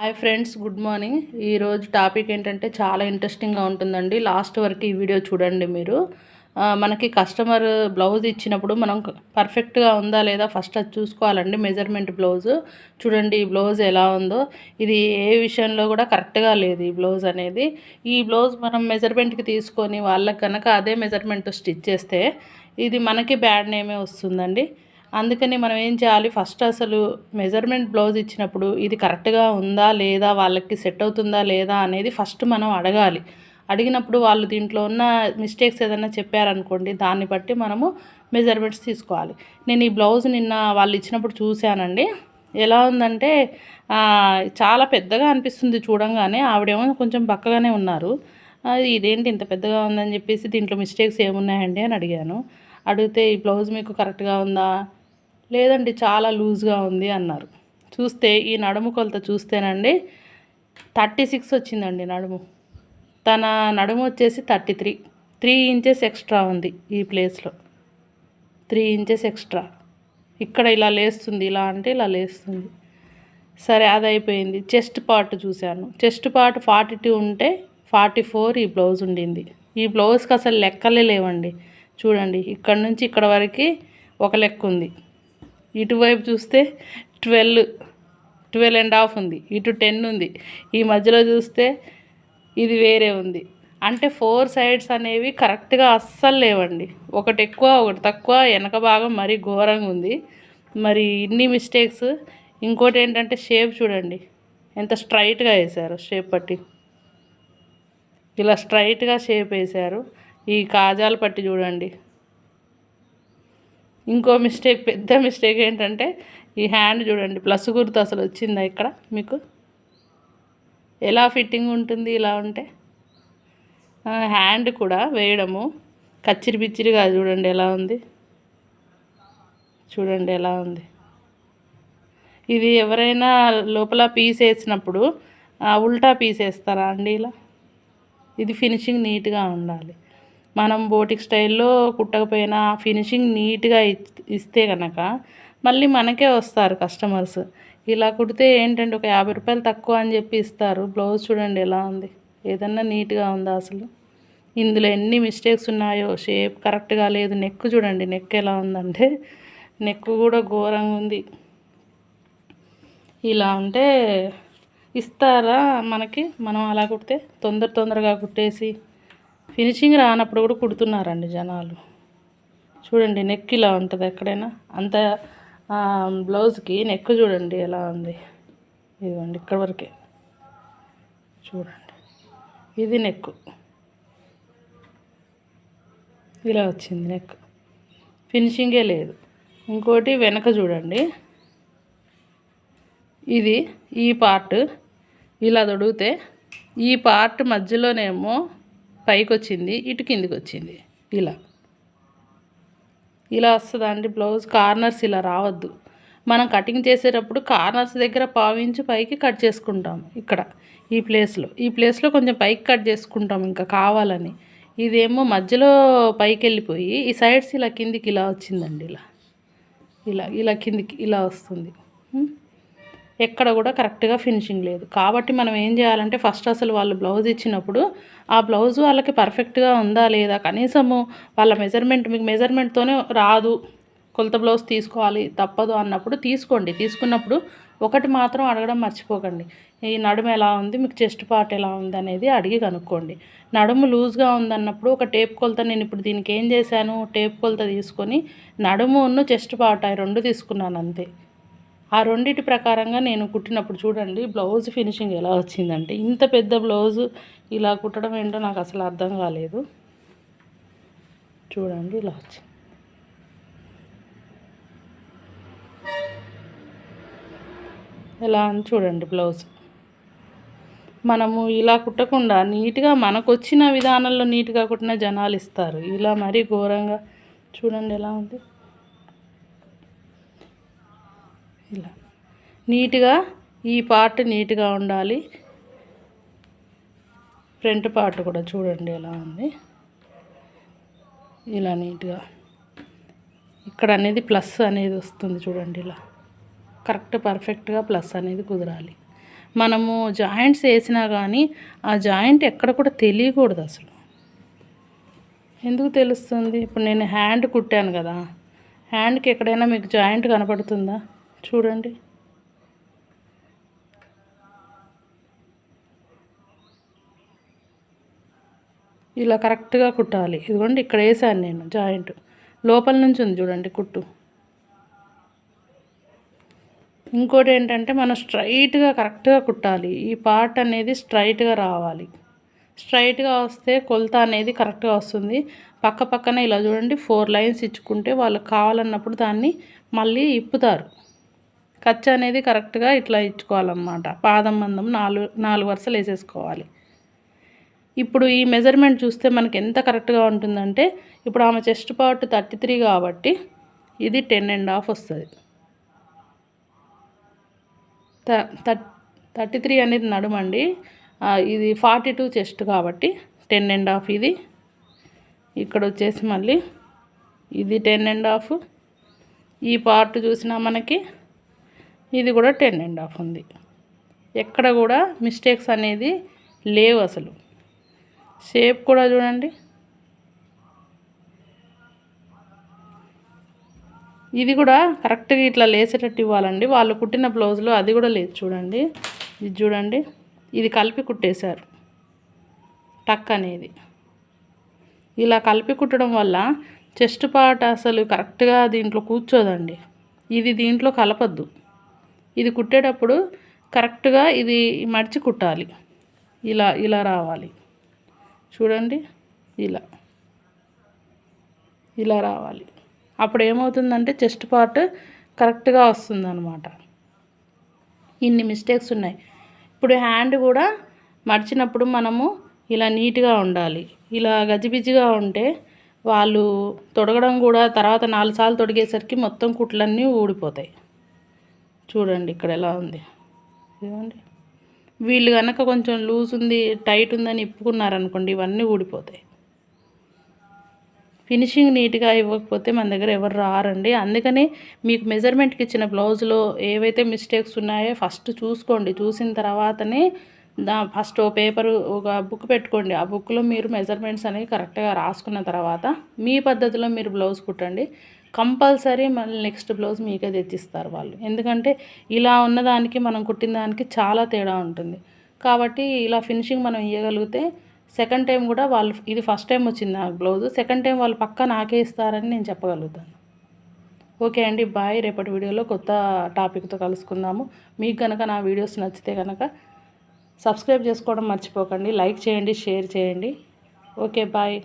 Hi friends good morning. ఈరోజు topic ఏంటంటే చాలా ఇంట్రెస్టింగ్గా ఉంటుందండి. లాస్ట్ వరకు ఈ వీడియో చూడండి మీరు. మనకి కస్టమర్ బ్లౌజ్ ఇచ్చినప్పుడు మనం పర్ఫెక్ట్గా ఉందా లేదా ఫస్ట్ అది చూసుకోవాలండి మెజర్మెంట్ బ్లౌజ్. చూడండి ఈ బ్లౌజ్ ఎలా ఉందో. ఇది ఏ విషయంలో కూడా కరెక్ట్గా లేదు ఈ బ్లౌజ్ అనేది. ఈ బ్లౌజ్ మనం మెజర్మెంట్కి తీసుకొని వాళ్ళకి కనుక అదే మెజర్మెంట్ స్టిచ్ చేస్తే ఇది మనకి బ్యాడ్ నేమే వస్తుందండి. అందుకని మనం ఏం చేయాలి? ఫస్ట్ అసలు మెజర్మెంట్ బ్లౌజ్ ఇచ్చినప్పుడు ఇది కరెక్ట్గా ఉందా? లేదా? వాళ్ళకి సెట్ అవుతుందా? లేదా? అనేది ఫస్ట్ మనం అడగాలి. అడిగినప్పుడు వాళ్ళు దీంట్లో ఉన్న మిస్టేక్స్ ఏదైనా చెప్పారనుకోండి దాన్ని బట్టి మనము మెజర్మెంట్స్ తీసుకోవాలి. నేను ఈ బ్లౌజ్ నిన్న వాళ్ళు ఇచ్చినప్పుడు చూశానండి. ఎలా ఉందంటే చాలా పెద్దగా అనిపిస్తుంది చూడంగానే. ఆవిడేమో కొంచెం బక్కగానే ఉన్నారు. ఇదేంటి ఇంత పెద్దగా ఉందని చెప్పేసి దీంట్లో మిస్టేక్స్ ఏమున్నాయండి అని అడిగాను. అడిగితే ఈ బ్లౌజ్ మీకు కరెక్ట్గా ఉందా? లేదండి చాలా లూజ్గా ఉంది అన్నారు. చూస్తే ఈ నడుము కొలత చూస్తేనండి థర్టీ సిక్స్ వచ్చిందండి నడుము. తన నడుము వచ్చేసి thirty three. Three inches extra ఉంది ఈ ప్లేస్లో. Three inches extra. ఇక్కడ ఇలా లేస్తుంది ఇలా అంటే ఇలా లేస్తుంది. సరే అది అయిపోయింది చెస్ట్ పార్ట్ చూశాను. చెస్ట్ పార్ట్ ఫార్టీ టూ ఉంటే ఫార్టీ ఫోర్ ఈ బ్లౌజ్ ఉండింది. ఈ బ్లౌజ్కి అసలు లెక్కలే లేవండి. చూడండి ఇక్కడ నుంచి ఇక్కడ వరకు ఒక లెక్క ఉంది. ఇటువైపు చూస్తే ట్వెల్వ్ ట్వెల్వ్ అండ్ హాఫ్ ఉంది. ఇటు టెన్ ఉంది. ఈ మధ్యలో చూస్తే ఇది వేరే ఉంది. అంటే ఫోర్ సైడ్స్ అనేవి కరెక్ట్గా అస్సలు లేవండి. ఒకటి ఎక్కువ ఒకటి తక్కువ వెనక భాగం మరీ ఘోరంగా ఉంది. మరి ఇన్ని మిస్టేక్స్ ఇంకోటి ఏంటంటే షేప్ చూడండి. ఎంత స్ట్రైట్గా వేశారు షేప్ పట్టి. ఇలా స్ట్రైట్గా షేప్ వేశారు. ఈ కాజాలు పట్టి చూడండి. ఇంకో మిస్టేక్ పెద్ద మిస్టేక్ ఏంటంటే ఈ హ్యాండ్ చూడండి ప్లస్ గుర్తు అసలు వచ్చిందా ఇక్కడ మీకు? ఎలా ఫిట్టింగ్ ఉంటుంది ఇలా ఉంటే? హ్యాండ్ కూడా వేయడము. కచ్చిరి పిచ్చిరిగా చూడండి ఎలా ఉంది. చూడండి ఎలా ఉంది. ఇది ఎవరైనా లోపల పీస్ వేసినప్పుడు ఉల్టా పీస్ వేస్తారా అండి ఇలా? ఇది ఫినిషింగ్ నీట్గా ఉండాలి. మనం బోటిక్ స్టైల్లో కుట్టకపోయినా ఫినిషింగ్ నీట్గా ఇస్తే కనుక మళ్ళీ మనకే వస్తారు కస్టమర్స్. ఇలా కుడితే ఏంటంటే ఒక యాభై రూపాయలు తక్కువ అని చెప్పి ఇస్తారు. బ్లౌజ్ చూడండి ఎలా ఉంది. ఏదన్నా నీట్గా ఉందా అసలు? ఇందులో ఎన్ని మిస్టేక్స్ ఉన్నాయో షేప్ కరెక్ట్గా లేదు. నెక్ చూడండి నెక్ ఎలా ఉందంటే నెక్ కూడా ఘోరంగా ఉంది. ఇలా ఉంటే ఇస్తారా మనకి? మనం అలా కుడితే తొందర తొందరగా కుట్టేసి ఫినిషింగ్ రానప్పుడు కూడా కుడుతున్నారండి జనాలు. చూడండి నెక్ ఇలా ఉంటుంది ఎక్కడైనా. అంత బ్లౌజ్కి నెక్ చూడండి ఎలా ఉంది. ఇదిగోండి ఇక్కడ వరకే. చూడండి. ఇది నెక్. ఇలా వచ్చింది నెక్. ఫినిషింగే లేదు. ఇంకోటి వెనక చూడండి. ఇది ఈ పార్ట్. ఇలా తొడిగితే ఈ పార్ట్ మధ్యలోనేమో పైకి వచ్చింది ఇటు కిందికి వచ్చింది ఇలా. ఇలా వస్తుందా అండి బ్లౌజ్. కార్నర్స్ ఇలా రావద్దు. మనం కటింగ్ చేసేటప్పుడు కార్నర్స్ దగ్గర పావించి పైకి కట్ చేసుకుంటాం ఇక్కడ ఈ ప్లేస్లో. ఈ ప్లేస్లో కొంచెం పైకి కట్ చేసుకుంటాం ఇంకా కావాలని. ఇదేమో మధ్యలో పైకి వెళ్ళిపోయి ఈ సైడ్స్ ఇలా కిందికి ఇలా వచ్చిందండి ఇలా. ఇలా ఇలా కిందికి ఇలా వస్తుంది. ఎక్కడ కూడా కరెక్ట్గా ఫినిషింగ్ లేదు. కాబట్టి మనం ఏం చేయాలంటే ఫస్ట్ అసలు వాళ్ళు బ్లౌజ్ ఇచ్చినప్పుడు ఆ బ్లౌజ్ వాళ్ళకి పర్ఫెక్ట్గా ఉందా లేదా? కనీసము వాళ్ళ మెజర్మెంట్ మీకు మెజర్మెంట్తోనే రాదు. కొలత బ్లౌజ్ తీసుకోవాలి తప్పదు అన్నప్పుడు తీసుకోండి. తీసుకున్నప్పుడు ఒకటి మాత్రం అడగడం మర్చిపోకండి. ఈ నడుము ఎలా ఉంది? మీకు చెస్ట్ పార్ట్ ఎలా ఉంది? అనేది అడిగి కనుక్కోండి. నడుము లూజ్గా ఉందన్నప్పుడు ఒక టేప్ కొలత నేను ఇప్పుడు దీనికి ఏం చేశాను? టేప్ కొలత తీసుకొని నడుమును చెస్ట్ పార్ట్ అవి రెండు తీసుకున్నాను అంతే. ఆ రెండింటి ప్రకారంగా నేను కుట్టినప్పుడు చూడండి బ్లౌజ్ ఫినిషింగ్ ఎలా వచ్చిందంటే ఇంత పెద్ద బ్లౌజ్ ఇలా కుట్టడం ఏంటో నాకు అసలు అర్థం కాలేదు. చూడండి ఇలా వచ్చింది. ఎలా అని చూడండి బ్లౌజ్. మనము ఇలా కుట్టకుండా నీట్గా మనకు వచ్చిన విధానంలో నీట్గా కుట్టిన జనాలు ఇస్తారు. ఇలా మరీ ఘోరంగా చూడండి ఎలా ఉంది. ఇలా. నీట్గా ఈ పార్ట్ నీట్గా ఉండాలి. ఫ్రంట్ పార్ట్ కూడా చూడండి ఎలా ఉంది. ఇలా నీట్గా. ఇక్కడ అనేది ప్లస్ అనేది వస్తుంది చూడండి ఇలా. కరెక్ట్ పర్ఫెక్ట్గా ప్లస్ అనేది కుదరాలి. మనము జాయింట్స్ వేసినా కానీ ఆ జాయింట్ ఎక్కడ కూడా తెలియకూడదు అసలు. ఎందుకు తెలుస్తుంది? ఇప్పుడు నేను హ్యాండ్ కుట్టాను కదా. హ్యాండ్కి ఎక్కడైనా మీకు జాయింట్ కనపడుతుందా? చూడండి. ఇలా కరెక్ట్గా కుట్టాలి. ఇదిగోండి ఇక్కడ వేసాను నేను జాయింట్. లోపల నుంచి ఉంది చూడండి కుట్టు. ఇంకోటి ఏంటంటే మనం స్ట్రైట్గా కరెక్ట్గా కుట్టాలి. ఈ పార్ట్ అనేది స్ట్రైట్గా రావాలి. స్ట్రైట్గా వస్తే కొలత అనేది కరెక్ట్గా వస్తుంది. పక్క పక్కన ఇలా చూడండి ఫోర్ లైన్స్ ఇచ్చుకుంటే వాళ్ళకి కావాలన్నప్పుడు దాన్ని మళ్ళీ ఇప్పుతారు. ఖర్చు అనేది కరెక్ట్గా ఇట్లా ఇచ్చుకోవాలన్నమాట. పాదం మందం నాలుగు నాలుగు వరుసలు వేసేసుకోవాలి. ఇప్పుడు ఈ మెజర్మెంట్ చూస్తే మనకి ఎంత కరెక్ట్గా ఉంటుందంటే ఇప్పుడు ఆమె చెస్ట్ పార్ట్ థర్టీ త్రీ కాబట్టి ఇది టెన్ అండ్ హాఫ్ వస్తుంది. థర్టీ త్రీ అనేది నడుమండి. ఇది ఫార్టీ టూ చెస్ట్ కాబట్టి టెన్ అండ్ హాఫ్ ఇది. ఇక్కడ వచ్చేసి మళ్ళీ ఇది టెన్ అండ్ హాఫ్. ఈ పార్ట్ చూసినా మనకి ఇది కూడా టెన్ అండ్ హాఫ్ ఉంది. ఎక్కడ కూడా మిస్టేక్స్ అనేది లేవు అసలు. షేప్ కూడా చూడండి. ఇది కూడా కరెక్ట్గా ఇట్లా లేసేటట్టు ఇవ్వాలండి. వాళ్ళు కుట్టిన బ్లౌజ్లో అది కూడా లేదు చూడండి. ఇది చూడండి. ఇది కలిపి కుట్టేశారు. టక్ అనేది. ఇలా కలిపి కుట్టడం వల్ల చెస్ట్ పార్ట్ అసలు కరెక్ట్గా దీంట్లో కూర్చోదండి. ఇది దీంట్లో కలపద్దు. ఇది కుట్టేటప్పుడు కరెక్ట్గా ఇది మడిచి కుట్టాలి. ఇలా ఇలా రావాలి. చూడండి ఇలా. ఇలా రావాలి. అప్పుడు ఏమవుతుందంటే చెస్ట్ పార్ట్ కరెక్ట్గా వస్తుందన్నమాట. ఇన్ని మిస్టేక్స్ ఉన్నాయి. ఇప్పుడు హ్యాండ్ కూడా మడిచినప్పుడు మనము ఇలా నీట్గా ఉండాలి. ఇలా గజిబిజిగా ఉంటే వాళ్ళు తొడగడం కూడా తర్వాత నాలుగు సార్లు తొడిగేసరికి మొత్తం కుట్లన్నీ ఊడిపోతాయి. చూడండి ఇక్కడ ఎలా ఉంది. చూడండి వీళ్ళు కనుక కొంచెం లూజ్ ఉంది టైట్ ఉందని ఇప్పుకున్నారనుకోండి ఇవన్నీ ఊడిపోతాయి. ఫినిషింగ్ నీట్గా ఇవ్వకపోతే మన దగ్గర ఎవరు రారండి. అందుకని మీకు మెజర్మెంట్కి ఇచ్చిన బ్లౌజ్లో ఏవైతే మిస్టేక్స్ ఉన్నాయో ఫస్ట్ చూసుకోండి. చూసిన తర్వాతనే దా ఫస్ట్ ఓ పేపరు ఒక బుక్ పెట్టుకోండి. ఆ బుక్లో మీరు మెజర్మెంట్స్ అనేవి కరెక్ట్గా రాసుకున్న తర్వాత మీ పద్ధతిలో మీరు బ్లౌజ్ కుట్టండి. కంపల్సరీ మళ్ళీ నెక్స్ట్ బ్లౌజ్ మీకే తెచ్చిస్తారు వాళ్ళు. ఎందుకంటే ఇలా ఉన్నదానికి మనం కుట్టిన దానికి చాలా తేడా ఉంటుంది. కాబట్టి ఇలా ఫినిషింగ్ మనం ఇవ్వగలిగితే సెకండ్ టైం కూడా వాళ్ళు ఇది ఫస్ట్ టైం వచ్చింది నాకు బ్లౌజ్. సెకండ్ టైం వాళ్ళు పక్క నాకే ఇస్తారని నేను చెప్పగలుగుతాను. ఓకే అండి బాయ్. రేపటి వీడియోలో కొత్త టాపిక్తో కలుసుకుందాము. మీకు కనుక నా వీడియోస్ నచ్చితే కనుక సబ్స్క్రైబ్ చేసుకోవడం మర్చిపోకండి. లైక్ చేయండి షేర్ చేయండి. Okay bye.